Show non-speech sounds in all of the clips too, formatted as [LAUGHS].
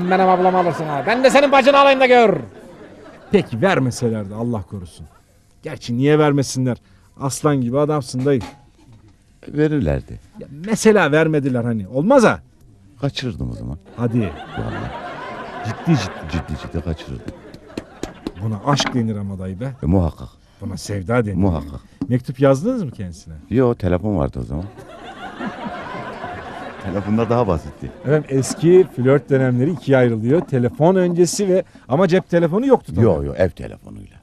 Benim ablamı alırsın ha. Ben de senin bacını alayım da gör. Peki vermeselerdi Allah korusun. Gerçi niye vermesinler? Aslan gibi adamsın dayı. Verirlerdi. Ya mesela vermediler hani. Olmaz ha. Kaçırırdım o zaman. Hadi. Vallahi. Ciddi ciddi. Ciddi ciddi kaçırırdım. Buna aşk denir ama dayı be. E, muhakkak. Buna sevda denir. Muhakkak. Mektup yazdınız mı kendisine? Yo telefon vardı o zaman. [LAUGHS] Telefonda daha basitti. Efendim eski flört dönemleri ikiye ayrılıyor. Telefon öncesi ve ama cep telefonu yoktu tabii. Yo yo ev telefonuyla.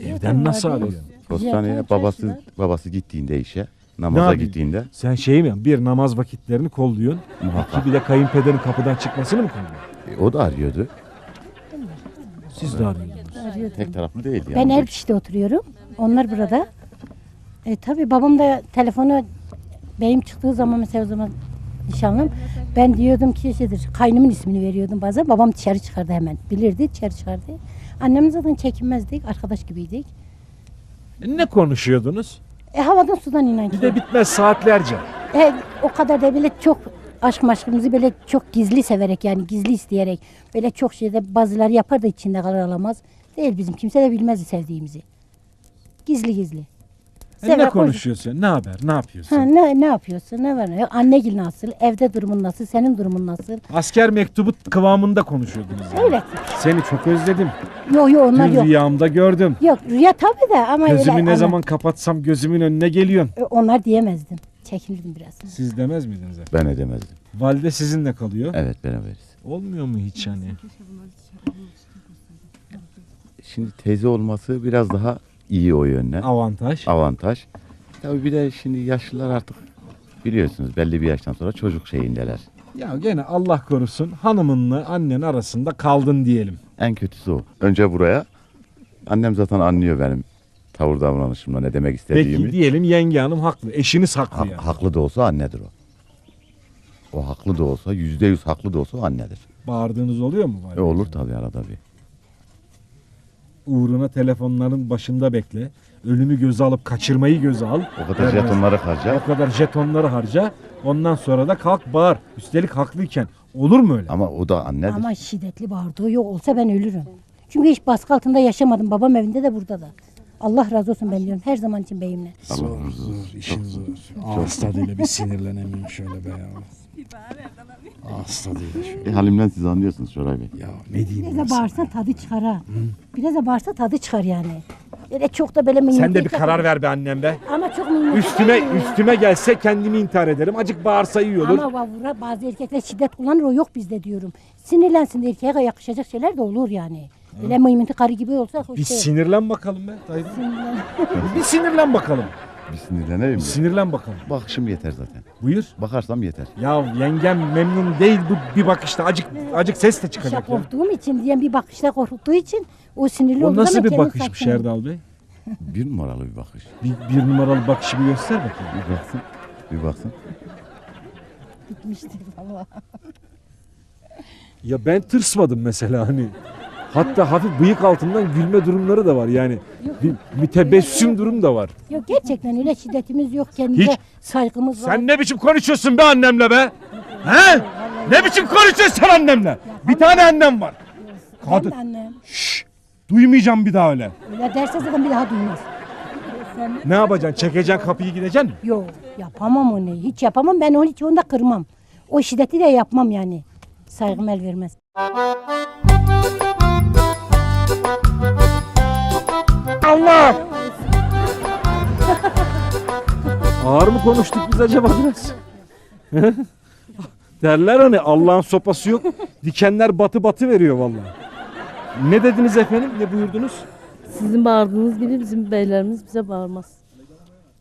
Evden nasıl arıyorsun? Postaneye babası babası gittiğinde işe, namaza yapayım? gittiğinde Sen şey mi? Bir namaz vakitlerini kolluyorsun. muhakkak. İki bir de kayınpederin kapıdan çıkmasını mı kolluyorsun? E, o da arıyordu. Siz de arıyordunuz. Arıyordum. Tek taraflı değildi yani. Ben Erkiş'te oturuyorum. Onlar burada. E, tabii babam da telefonu beyim çıktığı zaman mesela o zaman nişanlım. Ben diyordum ki şeydir, kaynımın ismini veriyordum bazen. Babam dışarı çıkardı hemen. Bilirdi dışarı çıkardı. Annem zaten çekinmezdik. Arkadaş gibiydik. E, Ne konuşuyordunuz? E havadan sudan inan Bir ki. de bitmez saatlerce. E, o kadar da böyle çok aşk maşkımızı böyle çok gizli severek yani gizli isteyerek böyle çok şeyde bazıları yapar da içinde kalır alamaz. Değil bizim kimse de bilmezdi sevdiğimizi. Gizli gizli. E, ne konuşuyorsun? Ne haber? Ne yapıyorsun? Ha, ne, ne yapıyorsun? Ne var? Ya Annegil nasıl? Evde durumun nasıl? Senin durumun nasıl? Asker mektubu kıvamında konuşuyordunuz. yani. Öyle. Seni çok özledim. Yok yok onlar Dün yok. rüyamda gördüm. Yok rüya tabii de ama Gözümü öyle, ne ana- zaman kapatsam gözümün önüne geliyorsun. E, Onlar diyemezdim. Çekinirdim biraz. Siz demez miydiniz? efendim? Ben edemezdim. Valide sizinle kalıyor. Evet beraberiz. Olmuyor mu hiç hani? Şimdi teyze olması biraz daha iyi o yönden. Avantaj. Avantaj. Tabii bir de şimdi yaşlılar artık biliyorsunuz belli bir yaştan sonra çocuk şeyindeler. Ya gene Allah korusun hanımınla annen arasında kaldın diyelim. En kötüsü o. Önce buraya. Annem zaten anlıyor benim tavır davranışımla ne demek istediğimi. Peki diyelim yenge hanım haklı. Eşiniz haklı Ha- yani. haklı da olsa annedir o. O haklı da olsa, yüzde yüz haklı da olsa o annedir. Bağırdığınız oluyor mu? E olur tabii arada bir. Uğruna telefonların başında bekle. Ölümü göze alıp kaçırmayı göze al. O kadar Vermez. jetonları harca. O kadar jetonları harca. Ondan sonra da kalk bağır. Üstelik haklıyken. Olur mu öyle? Ama o da annedir. Ama şiddetli bağırdığı yok olsa ben ölürüm. Çünkü hiç baskı altında yaşamadım. Babam evinde de burada da. Allah razı olsun ben diyorum. Her zaman için beyimle. Allah razı olsun. işin zor. Ağız tadıyla bir sinirlenemiyorum şöyle be ya. Tadıyla şöyle. [LAUGHS] E, halimden siz anlıyorsunuz Şoray Bey. Ya ne diyeyim Biraz ben da sana? bağırsa tadı çıkar ha. Biraz da bağırsa tadı çıkar yani. Böyle çok da böyle Sen de bir karar ver be annem be. Ama çok minnetli Üstüme değil üstüme gelse kendimi intihar ederim. Acık bağırsa iyi olur. Ama vavura bazı erkekler şiddet kullanır o yok bizde diyorum. Sinirlensin de erkeğe yakışacak şeyler de olur yani. Öyle mıymentı karı gibi olsa hoş Bir değil. sinirlen bakalım be. dayı. Sinirlen. bir sinirlen bakalım. Bir sinirleneyim mi? sinirlen bakalım. Bakışım yeter zaten. Buyur. Bakarsam yeter. Ya yengem memnun değil bu bir bakışta. Acık acık ses de İşte çıkacak ya. korktuğum için diyen bir bakışta korktuğu için o sinirli O olduğu nasıl zaman bir kendini bakışmış saklıyor. Erdal Bey? [LAUGHS] Bir numaralı bir bakış. Bir, bir numaralı bakışı bir göster bakayım. Bir baksın. Bir baksın. Gitmiştir valla. Ya ben tırsmadım mesela hani. Hatta hafif bıyık altından gülme durumları da var yani. Bir mütebessüm durum da var. Yok gerçekten öyle şiddetimiz yok. Kendimize Hiç. saygımız var. Sen ne biçim konuşuyorsun be annemle be? He? Ne biçim konuşuyorsun sen annemle? Bir tane annem var. Kadın. annem. Şşş. Duymayacağım bir daha öyle. Öyle derse zaten bir daha duymaz. Ne yapacaksın? Çekeceksin kapıyı gideceksin mi? Yok yapamam onu. Hiç yapamam. Ben onu hiç onda kırmam. O şiddeti de yapmam yani. Saygım el vermez. Allah! Ağır mı konuştuk biz acaba biraz? Derler hani Allah'ın sopası yok. Dikenler batı batı veriyor vallahi. Ne dediniz efendim? Ne buyurdunuz? Sizin bağırdığınız gibi bizim beylerimiz bize bağırmaz.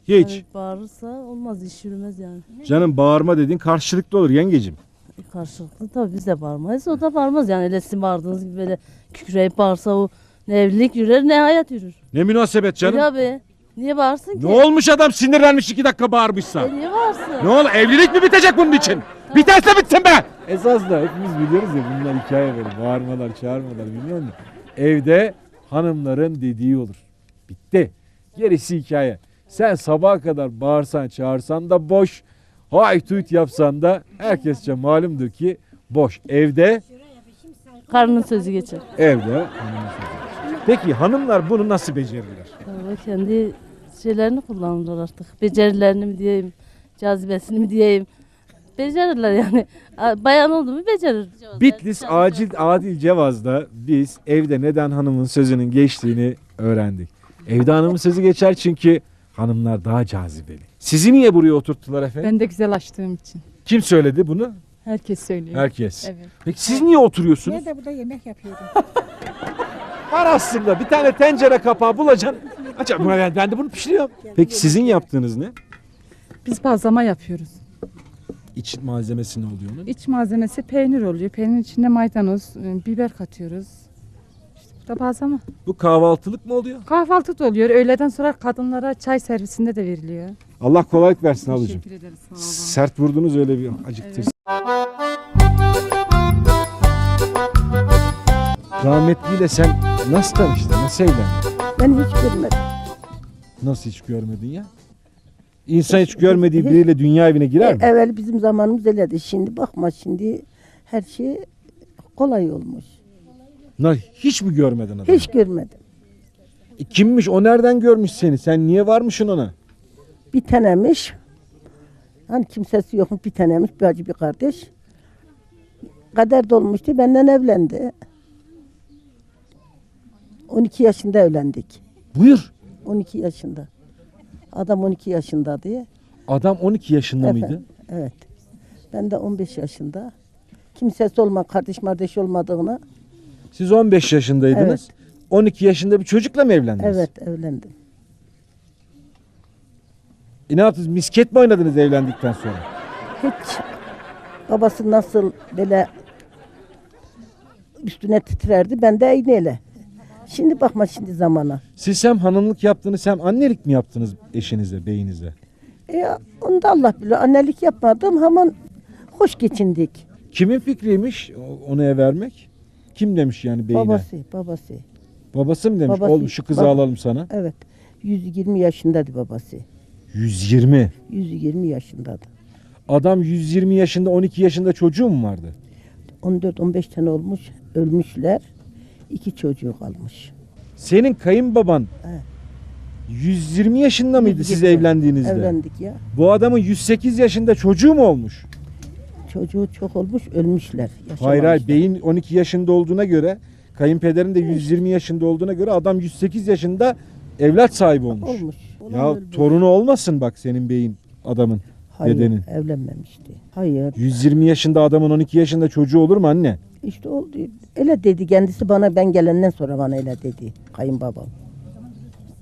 Hiç. Yani bağırırsa olmaz, iş yürümez yani. Canım bağırma dediğin karşılıklı olur yengecim. E, Karşılıklı tabii biz de bağırmayız, o da bağırmaz yani. Öyle sizin bağırdığınız gibi böyle kükreyip bağırsa o ne evlilik yürür ne hayat yürür. Ne münasebet canım. Ya be, niye bağırsın ki? Ne olmuş adam sinirlenmiş iki dakika bağırmışsa. E, niye bağırsın? Ne ol evlilik mi bitecek bunun için? Biterse bitsin be. Esas da hepimiz biliyoruz ya bunlar hikaye böyle bağırmalar çağırmalar biliyor musun? Evde hanımların dediği olur. Bitti. Gerisi hikaye. Sen sabaha kadar bağırsan çağırsan da boş. Hay tuyt yapsan da herkesçe malumdur ki boş. Evde Karnının sözü geçer. Evde hanımın sözü geçer. Peki hanımlar bunu nasıl becerirler? Valla kendi şeylerini kullanırlar artık. Becerilerini mi diyeyim, cazibesini mi diyeyim. Becerirler yani. Bayan oldu mu becerir. Bitlis Acil Adil Cevaz'da biz evde neden hanımın sözünün geçtiğini öğrendik. Evde hanımın sözü geçer çünkü hanımlar daha cazibeli. Sizi niye buraya oturttular efendim? Ben de güzel açtığım için. Kim söyledi bunu? Herkes söylüyor. Herkes. Evet. Peki siz niye oturuyorsunuz? Ben de burada yemek yapıyordum. [LAUGHS] Var aslında bir tane tencere kapağı bulacaksın. Açar. Ben, ben de bunu pişiriyorum. Peki sizin yaptığınız ne? Biz bazlama yapıyoruz. İç malzemesi ne oluyor onun? İç malzemesi peynir oluyor. Peynirin içine maydanoz, e, biber katıyoruz. İşte bu da bazlama. Bu kahvaltılık mı oluyor? Kahvaltı da oluyor. Öğleden sonra kadınlara çay servisinde de veriliyor. Allah kolaylık versin ablacığım. Teşekkür ederiz. Sağ olun. Sert vurdunuz öyle bir acıktırsın. Rahmetliyle sen nasıl tanıştın? Nasıl evlendin? Ben hiç görmedim. Nasıl hiç görmedin ya? İnsan hiç görmediği biriyle dünya evine girer mi? Evvel bizim zamanımız öyleydi. Şimdi bakma şimdi her şey kolay olmuş. Na, hiç mi görmedin adamı? Hiç görmedim. E, kimmiş? O nereden görmüş seni? Sen niye varmışsın ona? Bir tanemiş. Hani kimsesi yokmuş bir tanemiş bir acı bir kardeş. Kader dolmuştu benden evlendi. 12 yaşında evlendik. Buyur. 12 yaşında. Adam 12 yaşında diye. Adam 12 yaşında mıydı? Efendim, Evet. Ben de 15 yaşında. Kimsesi olma, kardeş kardeş olmadığını. Siz 15 yaşındaydınız. 12 yaşında bir çocukla mı evlendiniz? Evet evlendim. E ne yaptınız? Misket mi oynadınız evlendikten sonra? Hiç babası nasıl böyle üstüne titrerdi ben de iğneyle. Şimdi bakma şimdi zamana. Siz hem hanımlık yaptınız hem annelik mi yaptınız eşinize, beyinize? E, onu da Allah bilir. Annelik yapmadım hemen hoş geçindik. Kimin fikriymiş onu ev vermek? Kim demiş yani beyine? Babası, babası. Babası mı demiş? Babası- Oğlum şu kızı bab- alalım sana. Evet. 120 yaşındaydı babası. 120. 120 yaşındaydı. Adam 120 yaşında 12 yaşında çocuğu mu vardı? 14-15 tane olmuş. Ölmüşler. İki çocuğu kalmış. Senin kayınbaban Evet. 120 yaşında mıydı siz 120. evlendiğinizde? Evlendik ya. Bu adamın 108 yaşında çocuğu mu olmuş? Çocuğu çok olmuş. Ölmüşler. Hayır hayır yaşamamışlar. beyin 12 yaşında olduğuna göre kayınpederin de 120 yaşında olduğuna göre adam 108 yaşında evlat sahibi olmuş. Olmuş. Ya ölmüş. torunu olmasın bak senin beyin adamın. Hayır, dedenin. evlenmemişti. Hayır. 120 yaşında adamın 12 yaşında çocuğu olur mu anne? İşte oldu. Öyle dedi kendisi bana ben gelenden sonra bana öyle dedi kayınbabam.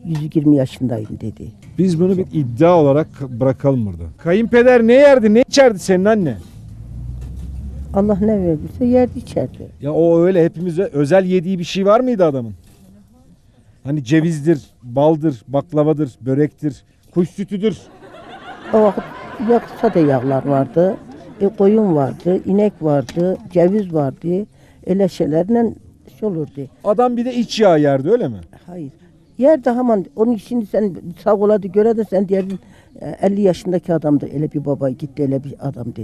120 yaşındayım dedi. Biz bunu bir iddia olarak bırakalım burada. Kayınpeder ne yerdi ne içerdi senin anne? Allah ne verirse yerdi içerdi. Ya o öyle hepimize özel yediği bir şey var mıydı adamın? Hani cevizdir, baldır, baklavadır, börektir, kuş sütüdür. O vakit ya sade yağlar vardı, e, koyun vardı, inek vardı, ceviz vardı. Öyle şeylerle şey olurdu. Adam bir de iç yağ yerdi öyle mi? Hayır. Yerde hemen onun şimdi sen sağ oladı göre de sen diyerdin e, 50 yaşındaki adamdı. Öyle bir baba gitti öyle bir adamdı.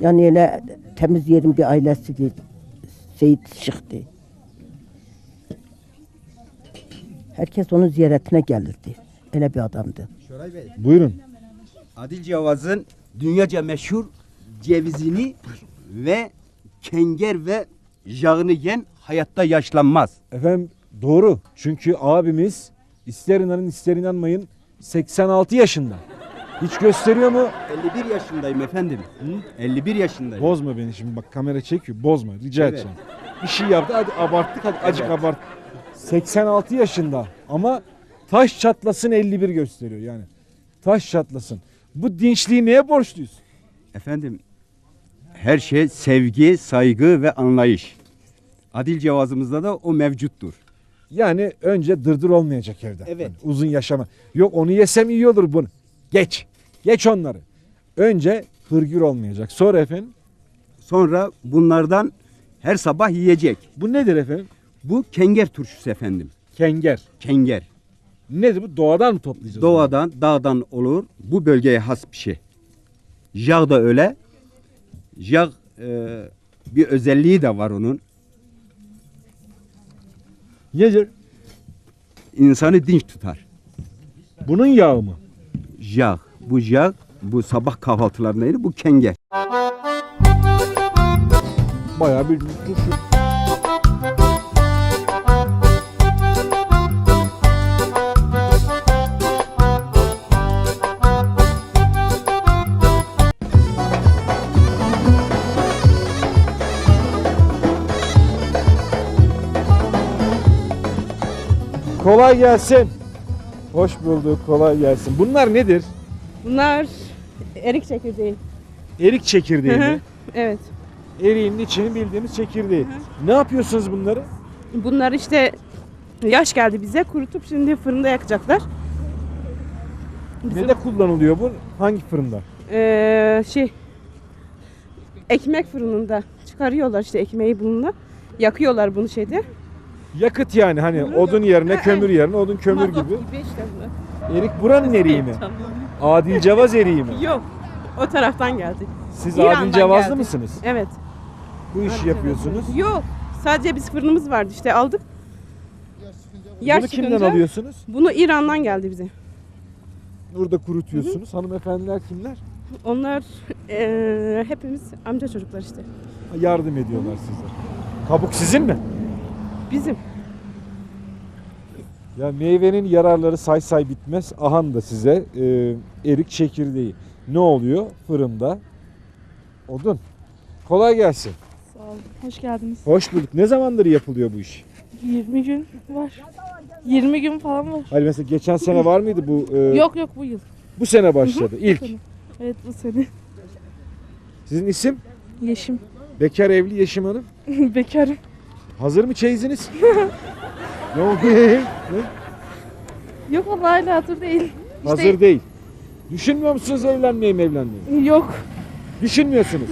Yani öyle temiz yerin bir ailesiydi. Seyit çıktı. Herkes onun ziyaretine gelirdi. Öyle bir adamdı. Şoray Bey, Buyurun. Adil Cevaz'ın dünyaca meşhur cevizini ve kenger ve yağını yiyen hayatta yaşlanmaz. Efendim doğru. Çünkü abimiz ister inanın ister inanmayın 86 yaşında. Hiç gösteriyor mu? 51 yaşındayım efendim. 51 yaşındayım. Bozma beni şimdi bak kamera çekiyor. Bozma rica Evet. edeceğim. Bir şey yaptı hadi abarttık hadi acık Evet. abart. 86 yaşında ama taş çatlasın 51 gösteriyor yani. Taş çatlasın. Bu dinçliği neye borçluyuz? Efendim her şey sevgi, saygı ve anlayış. Adil Cevaz'ımızda da o mevcuttur. Yani önce dırdır olmayacak evde. Evet. Hani uzun yaşama. Yok onu yesem iyi olur bunu. Geç. Geç onları. Önce hırgür olmayacak. Sonra efendim Sonra bunlardan her sabah yiyecek. bu nedir efendim? Bu kenger turşusu efendim. Kenger. Kenger. Nedir bu? Doğadan mı toplayacağız? bunu? Doğadan, dağdan olur. Bu bölgeye has bir şey. Yağ da öyle. Yağ e, bir özelliği de var onun. Nedir? İnsanı dinç tutar. Bunun yağı mı? Yağ. Bu yağ bu sabah kahvaltılarında yenir. Bu kenge. Bayağı bir turşu. Kolay gelsin. Hoş bulduk. Kolay gelsin. Bunlar nedir? Bunlar erik çekirdeği. Erik çekirdeği mi? Evet. Eriğin içini bildiğimiz çekirdeği. Ne yapıyorsunuz bunları? Bunlar işte yaş geldi bize kurutup şimdi fırında yakacaklar. Ne de kullanılıyor bu? Hangi fırında? Ee, şey ekmek fırınında çıkarıyorlar işte ekmeği bununla. Yakıyorlar bunu şeyde. Yakıt yani hani odun yerine kömür yerine odun kömür Mazot gibi. işte bunlar. Erik buranın eriği mi? Adil Cevaz eriği mi? Yok. O taraftan geldi. Siz İran'dan Adil Cevazlı geldi. mısınız? Evet. Bu işi yapıyorsunuz. Yok. Sadece biz fırınımız vardı işte aldık. Yaş Bunu kimden çıkınca- alıyorsunuz? Bunu İran'dan geldi bize. Burada kurutuyorsunuz. Hanımefendiler kimler? Onlar eee, hepimiz amca çocuklar işte. Yardım ediyorlar size. Kabuk sizin mi? Bizim. Ya meyvenin yararları say say bitmez. Ahan da size e, erik çekirdeği. Ne oluyor? Fırında odun. Kolay gelsin. Sağ olun. Hoş geldiniz. Hoş bulduk. Ne zamandır yapılıyor bu iş? 20 gün var. 20 gün falan var. Hayır mesela geçen sene var mıydı bu? e, Yok yok bu yıl. Bu sene başladı. İlk. Evet bu sene. Sizin isim? Yeşim. Bekar evli Yeşim Hanım. [LAUGHS] Bekarım. Hazır mı çeyiziniz? [LAUGHS] ne oldu? Ne? Yok Allah hala hatır değil. Hazır değil. Düşünmüyor musunuz evlenmeyi mi evlenmeyi? Yok. Düşünmüyorsunuz.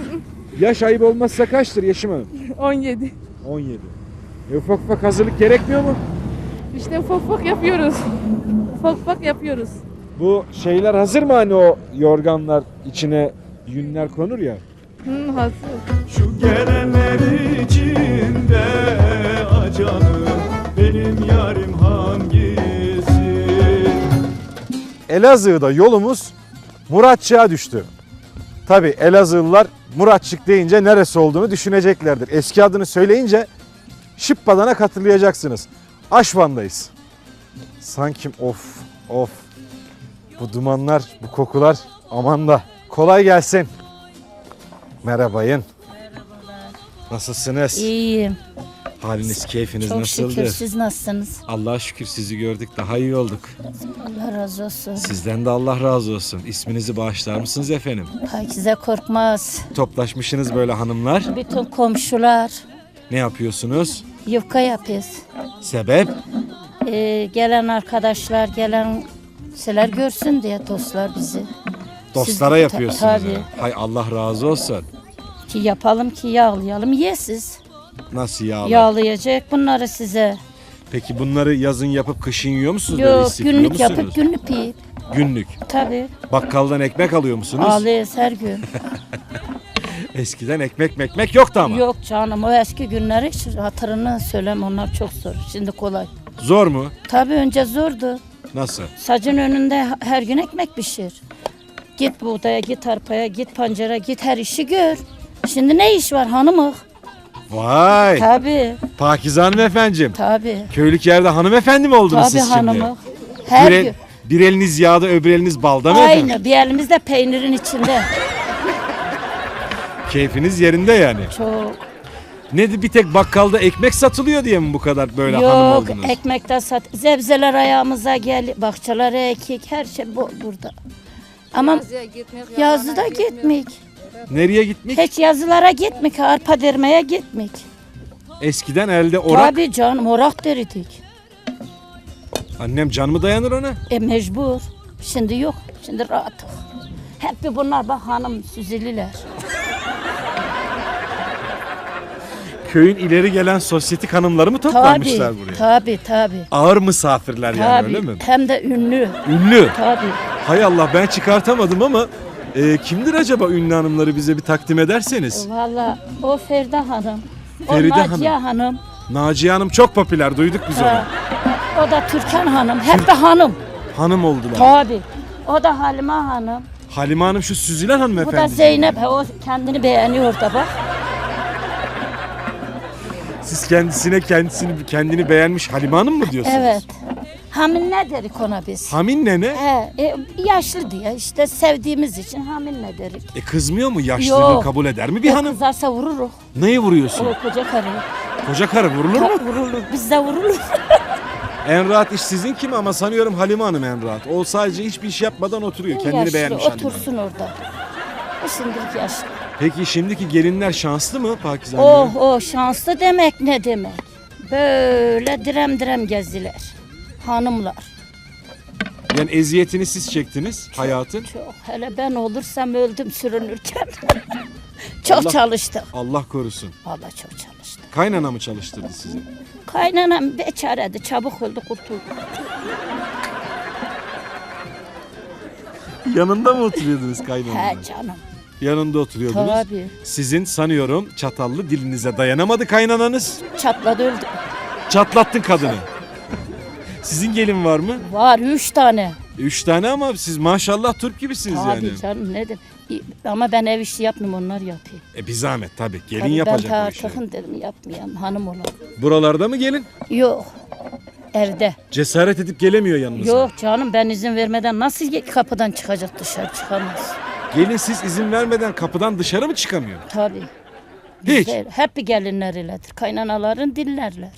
Yaş ayıp olmazsa kaçtır Yeşim Hanım? 17. 17. E ufak ufak hazırlık gerekmiyor mu? İşte ufak ufak yapıyoruz. Ufak ufak yapıyoruz. Bu şeyler hazır mı hani o yorganlar içine yünler konur ya? Hı, hazır. Şu gelenler Elazığ'da yolumuz Muratçık'a düştü. Tabi Elazığlılar Muratçık deyince neresi olduğunu düşüneceklerdir. Eski adını söyleyince Şıppadan'a hatırlayacaksınız. Aşvan'dayız. Sanki of of bu dumanlar bu kokular aman da kolay gelsin. Merhabayın. Nasılsınız? İyiyim. Haliniz, keyfiniz Çok nasıldır? şükür siz nasılsınız? Allah'a şükür sizi gördük daha iyi olduk. Allah razı olsun. Sizden de Allah razı olsun. İsminizi bağışlar mısınız efendim? Pakize korkmaz. Toplaşmışsınız böyle hanımlar. Bütün komşular Ne yapıyorsunuz? yufka yapıyoruz. Sebep? Ee, gelen arkadaşlar, gelen şeyler görsün diye dostlar bizi. Dostlara Siz- yapıyorsunuz. Tabii. ha. Hay Allah razı olsun. Ki yapalım ki yağlayalım yesiz. Nasıl yağlı? Yağlayacak bunları size. Peki bunları yazın yapıp kışın yiyor musunuz? Böyle Yok istifliyor günlük musunuz? yapıp günlük yiyip. Günlük. Tabii. Bakkaldan ekmek alıyor musunuz? Ağlayız her gün. [LAUGHS] Eskiden ekmek mekmek yoktu ama. Yok canım o eski günleri hiç hatırını söylem onlar çok zor. Şimdi kolay. Zor mu? Tabii önce zordu. Nasıl? Sacın önünde her gün ekmek pişir. Git buğdaya, git arpaya, git pancara, git her işi gör. Şimdi ne iş var hanımık? Vay. Tabii, Pakize hanımefendiciğim. tabii. Köylük yerde hanımefendi mi oldunuz Tabii siz şimdi? hanımık. Her bir, el- gün. bir eliniz yağda öbür eliniz balda mı efendim? Aynı. Bir elimizde peynirin içinde. [LAUGHS] Keyfiniz yerinde yani. Çok. Ne bir tek bakkalda ekmek satılıyor diye mi bu kadar böyle hanım Yok, oldunuz? ekmekten sat. Zebzeler ayağımıza gel, bahçelere ekik, her şey bu, burada. Ama yazıda gitmek. Nereye gitmek? Hiç yazılara gitmek, arpa dermeye gitmek. Eskiden elde orak. Tabii canım, orak deridik. Annem can mı dayanır ona? E mecbur. Şimdi yok. Şimdi rahat. Hep bir bunlar bak hanım süzülüler. Köyün ileri gelen sosyetik hanımları mı Tabii, toplanmışlar buraya? tabii, tabii. Ağır misafirler yani öyle Tabii, mi? hem de ünlü. Ünlü. Tabii. Hay Allah ben çıkartamadım ama e, kimdir acaba ünlü hanımları bize bir takdim ederseniz? Valla o Feride Hanım. Feride o Naciye Hanım. Naciye Hanım çok popüler duyduk biz onu. Ha, O da Türkan Hanım. Hep de hanım. Hanım oldular. Tabii. O da Halime Hanım. Halime Hanım şu süzülen Bu hanımefendi. da Zeynep. O kendini beğeniyor da bak. Siz kendisine kendisini kendini beğenmiş Halime Hanım mı diyorsunuz? Evet. Hamin ne derik ona biz? Haminle ne? He, e, yaşlı diye işte sevdiğimiz için hamin ne derik? E kızmıyor mu? Yaşlılığı Yok. kabul eder mi bir O hanım? Kızarsa vururuz. Neyi vuruyorsun? O koca karı. Koca karı vurulur mu? Vurulur. Biz de vurulur. [LAUGHS] En rahat iş sizin kim ama sanıyorum Halime Hanım en rahat. O sadece hiçbir iş yapmadan oturuyor. Kendini yaşlı, beğenmiş Halime Hanım. otursun orada. O şimdilik yaşlı. Peki şimdiki gelinler şanslı mı Pakize Oh Hanım? oh şanslı demek ne demek? Böyle direm direm gezdiler. Hanımlar. Yani eziyetini siz çektiniz hayatın. Çok. Hele ben olursam öldüm sürünürken. [LAUGHS] çok Allah- çalıştık. Allah korusun. Vallahi çok çalıştık. Kaynana mı çalıştırdı sizi? Kaynanam beçareydi. Çabuk öldü kurtuldu. Yanında mı oturuyordunuz kaynananın? He canım. Yanında oturuyordunuz. Tabii. Sizin sanıyorum çatallı dilinize dayanamadı kaynananız. Çatladı öldü. Çatlattın kadını. Sizin gelin var mı? Var üç tane. Üç tane ama siz maşallah Türk gibisiniz Tabii yani. canım ne de. Ama ben ev işi yapmıyorum onlar yapıyor. E bir zahmet tabii. Gelin Tabii yapacak ben bu işi. takın dedim yapmayayım hanım olan. Buralarda mı gelin? Yok. Evde. Cesaret edip gelemiyor yanınıza. Yok canım ben izin vermeden nasıl kapıdan çıkacak dışarı çıkamaz. Gelin siz izin vermeden kapıdan dışarı mı çıkamıyor? Tabii. Hiç. Bizde hep bir gelinler öyledir. Kaynanaların dillerler.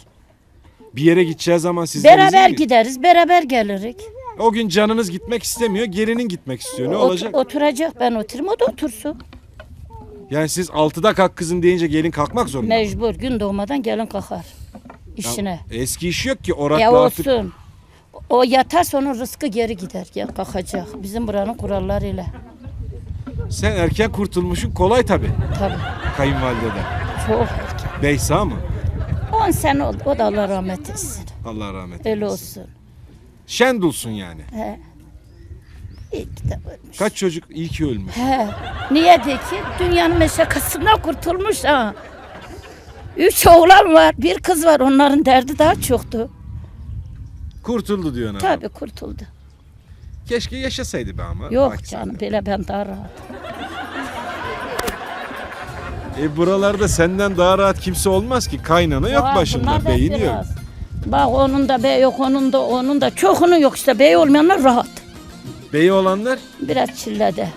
Bir yere gideceği zaman sizden Beraber gideriz, beraber gelirik. O gün canınız gitmek istemiyor, gelinin gitmek istiyor. Ne Ot- olacak? oturacak, ben oturayım, o da otursun. Yani siz altıda kalk kızım deyince gelin kalkmak zorunda. mı? Mecbur, gün doğmadan gelin kalkar. işine. Eski iş yok ki Ya orakla artık. olsun. O yatarsa onun rızkı geri gider. Ya kalkacak. Bizim buranın kurallarıyla. Sen erken kurtulmuşsun kolay tabii Tabii. kayınvalideden. Çok erken. Bey sağ mı? 10 sene oldu. O da Allah rahmet etsin. Allah rahmet Öyle eylesin. olsun. Şendulsun yani. He. İyi ki de ölmüş. Kaç çocuk iyi ki ölmüş. He. Niye de ki dünyanın meşakkatından kurtulmuş ha. Üç oğlan var, bir kız var. Onların derdi daha çoktu. Kurtuldu diyorsun abi. Tabii kurtuldu. Keşke yaşasaydı be ama. Yok sen. canım, böyle ben daha rahat. E buralarda senden daha rahat kimse olmaz ki. Kaynana yok Var, başında, bunlar beyin yok. biraz. Bak onun da bey yok, onun da onun da çokunun yok işte. Bey olmayanlar rahat. Beyi olanlar Biraz çillede.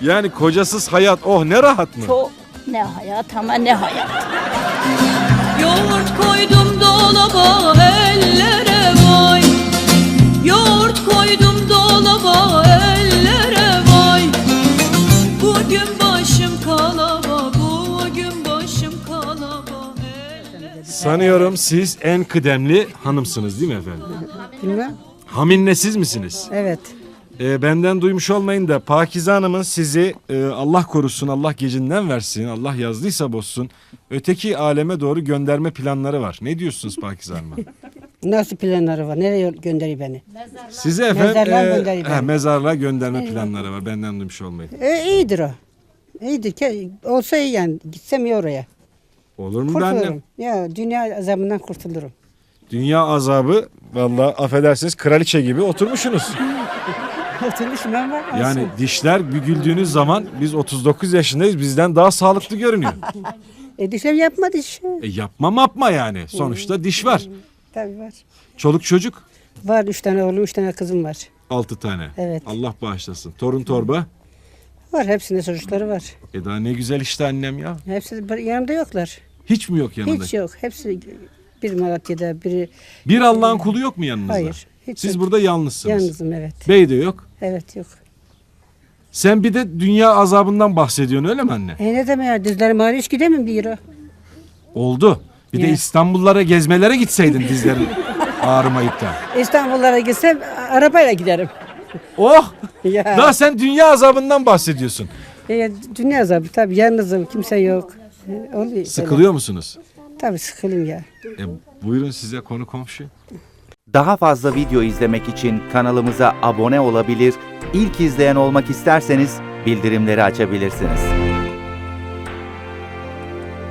yani kocasız hayat oh ne rahat mı? Çok ne hayat ama ne hayat. Yoğurt koydum dolaba ellere vay Yoğurt koydum dolaba Sanıyorum siz en kıdemli hanımsınız değil mi efendim? Bilmem. Haminle siz misiniz? Evet. E, benden duymuş olmayın da Pakize Hanım'ın sizi e, Allah korusun, Allah gecinden versin, Allah yazdıysa bozsun. Öteki aleme doğru gönderme planları var. Ne diyorsunuz Pakize Hanım'a? [LAUGHS] Nasıl planları var? Nereye gönderiyor beni? Size efendim Mezarlığa e, gönderiyor he, beni. mezarlığa gönderme planları var. Benden duymuş olmayın. E, iyidir o. İyidir. Ke- Olsa iyi yani. Gitsem iyi oraya. Olur mu be annem? Kurtulurum. Ya dünya azabından kurtulurum. Dünya azabı vallahi affedersiniz kraliçe gibi oturmuşsunuz. [LAUGHS] Kurtuluşum ben var. olsun. Yani dişler bir güldüğünüz zaman biz 39 yaşındayız bizden daha sağlıklı görünüyor. [LAUGHS] E dişler yapmadı iş. E yapma yapma yani. Sonuçta diş var. Tabii var. Çoluk çocuk Var üç tane oğlum, üç tane kızım var. 6 tane. Evet. Allah bağışlasın. Torun torba. Var hepsinde çocukları var. E daha ne güzel işte annem ya. Hepsi bir- yanımda yoklar. Hiç mi yok yanında? Hiç yok. Hepsi bir Malatya'da, biri... Bir Allah'ın kulu yok mu yanınızda? Hayır. Hiç Siz yok. burada yalnızsınız. Yalnızım evet. Bey de yok. Evet yok. Sen bir de dünya azabından bahsediyorsun öyle mi anne? E ne demek ya dizlerim ağrıyor hiç gidemem bir yere. Oldu. Bir de Ya. İstanbullara gezmelere gitseydin dizlerin [LAUGHS] ağrımayıp da. İstanbullara gitsem arabayla giderim. Oh! [LAUGHS] Ya. Daha sen dünya azabından bahsediyorsun. E, dünya azabı tabii yalnızım kimse yok. Oluyor. Sıkılıyor musunuz? Tabii sıkılayım ya. E, buyurun size konu komşu. Daha fazla video izlemek için kanalımıza abone olabilir, ilk izleyen olmak isterseniz bildirimleri açabilirsiniz.